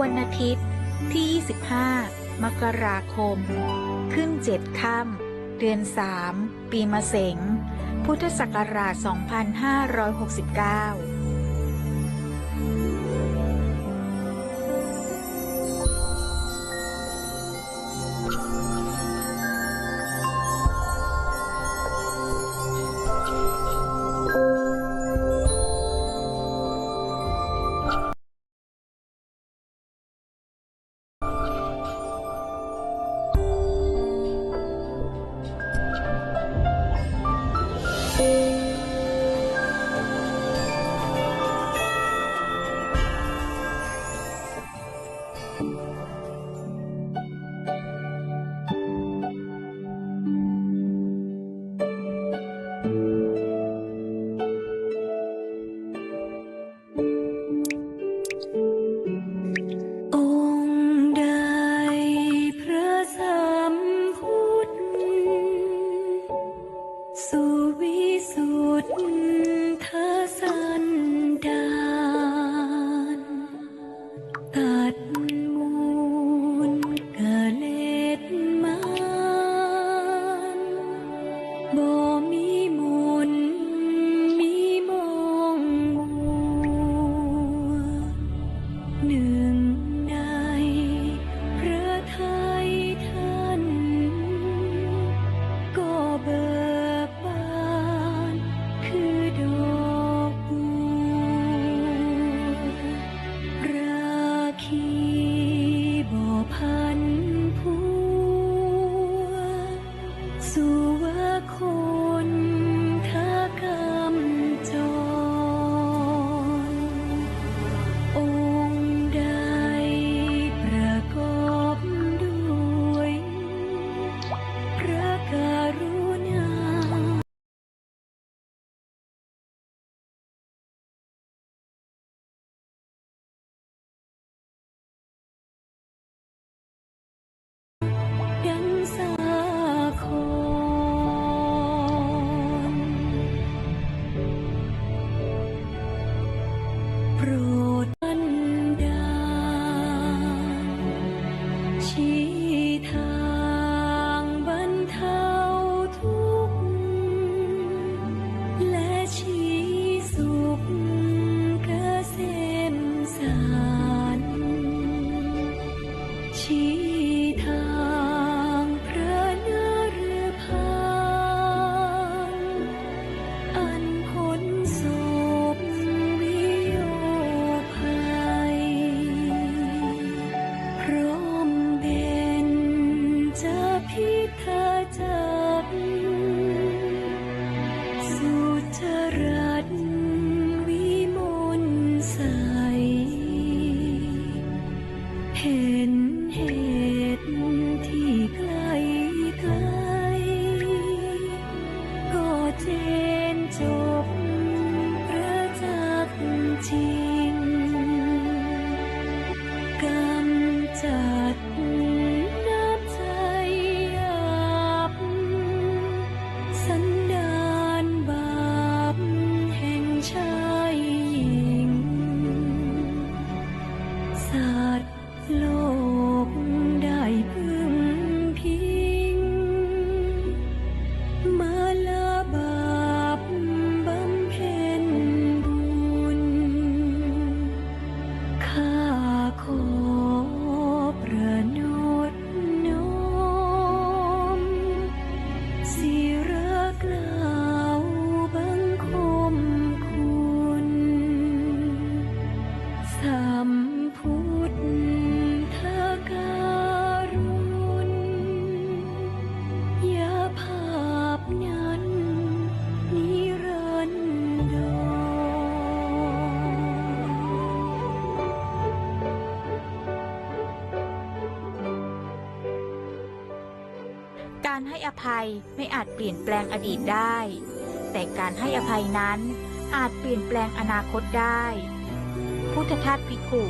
วันอาทิตย์ที่ 25 มกราคม ขึ้นเจ็ดค่ำเดือน 3 ปีมะเสง พุทธศักราช 2569 ธทสันดานตัด รู้ hẹn hết. การให้อภัยไม่อาจเปลี่ยนแปลงอดีตได้ แต่การให้อภัยนั้นอาจเปลี่ยนแปลงอนาคตได้ พุทธทาสพิคุ